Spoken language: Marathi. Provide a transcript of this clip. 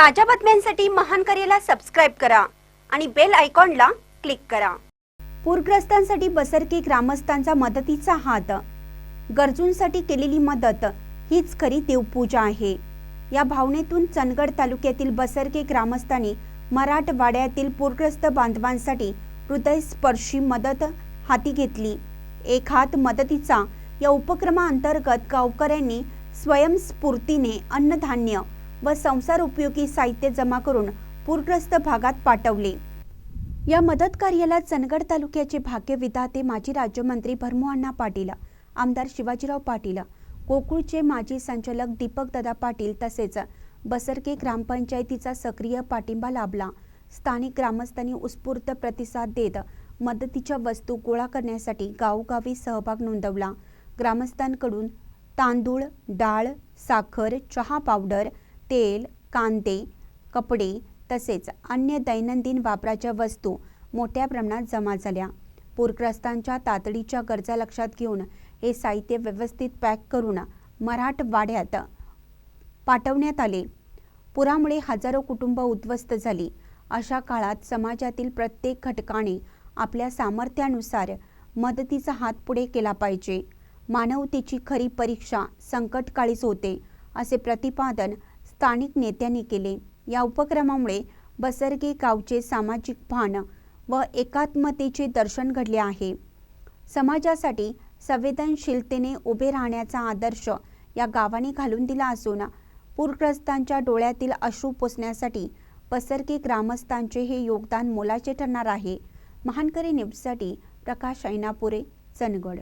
ताज्या बातम्यांसाठी महान करेला सबस्क्राईब करा आणि बेल आयकॉनला क्लिक करा. पूरग्रस्तांसाठी बसरके ग्रामस्थांचा मदतीचा हात. गरजूंसाठी केलेली मदत हीच खरी देवपूजा आहे. या भावनेतून चंदगड तालुक्यातील बसरके ग्रामस्थांनी मराठवाड्यातील पूरग्रस्त बांधवांसाठी हृदयस्पर्शी मदत हाती घेतली. एक हात मदतीचा या उपक्रमाअंतर्गत गावकऱ्यांनी स्वयंस्फूर्तीने अन्नधान्य व संसार उपयोगी साहित्य जमा करून पूरग्रस्त भागात पाठवले. या मदत कार्याला चंदगड तालुक्याचे भाग्यविधाते माजी राज्यमंत्री भरमोअण्णा पाटील आमदार शिवाजीराव पाटील गोकुळचे माजी संचालक दीपक दादा पाटील तसेच बसरके ग्रामपंचायतीचा सक्रिय पाठिंबा लाभला. स्थानिक ग्रामस्थांनी उत्स्फूर्त प्रतिसाद देत मदतीच्या वस्तू गोळा करण्यासाठी गावोगावी सहभाग नोंदवला. ग्रामस्थांकडून तांदूळ डाळ साखर चहा पावडर तेल कांदे कपडे तसेच अन्य दैनंदिन वापराच्या वस्तू मोठ्या प्रमाणात जमा झाल्या. पूरग्रस्तांच्या तातडीच्या गरजा लक्षात घेऊन हे साहित्य व्यवस्थित पॅक करून मराठवाड्यात पाठवण्यात आले. पुरामुळे हजारो कुटुंब उद्ध्वस्त झाली. अशा काळात समाजातील प्रत्येक घटकाने आपल्या सामर्थ्यानुसार मदतीचा हात पुढे केला पाहिजे. मानवतेची खरी परीक्षा संकटकाळीच होते असे प्रतिपादन स्थानिक नेत्यांनी केले. या उपक्रमामुळे बसरगे गावचे सामाजिक भान व एकात्मतेचे दर्शन घडले आहे. समाजासाठी संवेदनशीलतेने उभे राहण्याचा आदर्श या गावाने घालून दिला असून पूरग्रस्तांच्या डोळ्यातील अश्रू पोसण्यासाठी पसरके ग्रामस्थांचे हे योगदान मोलाचे ठरणार आहे. महानकरी न्यूजसाठी प्रकाश ऐनापुरे चनगड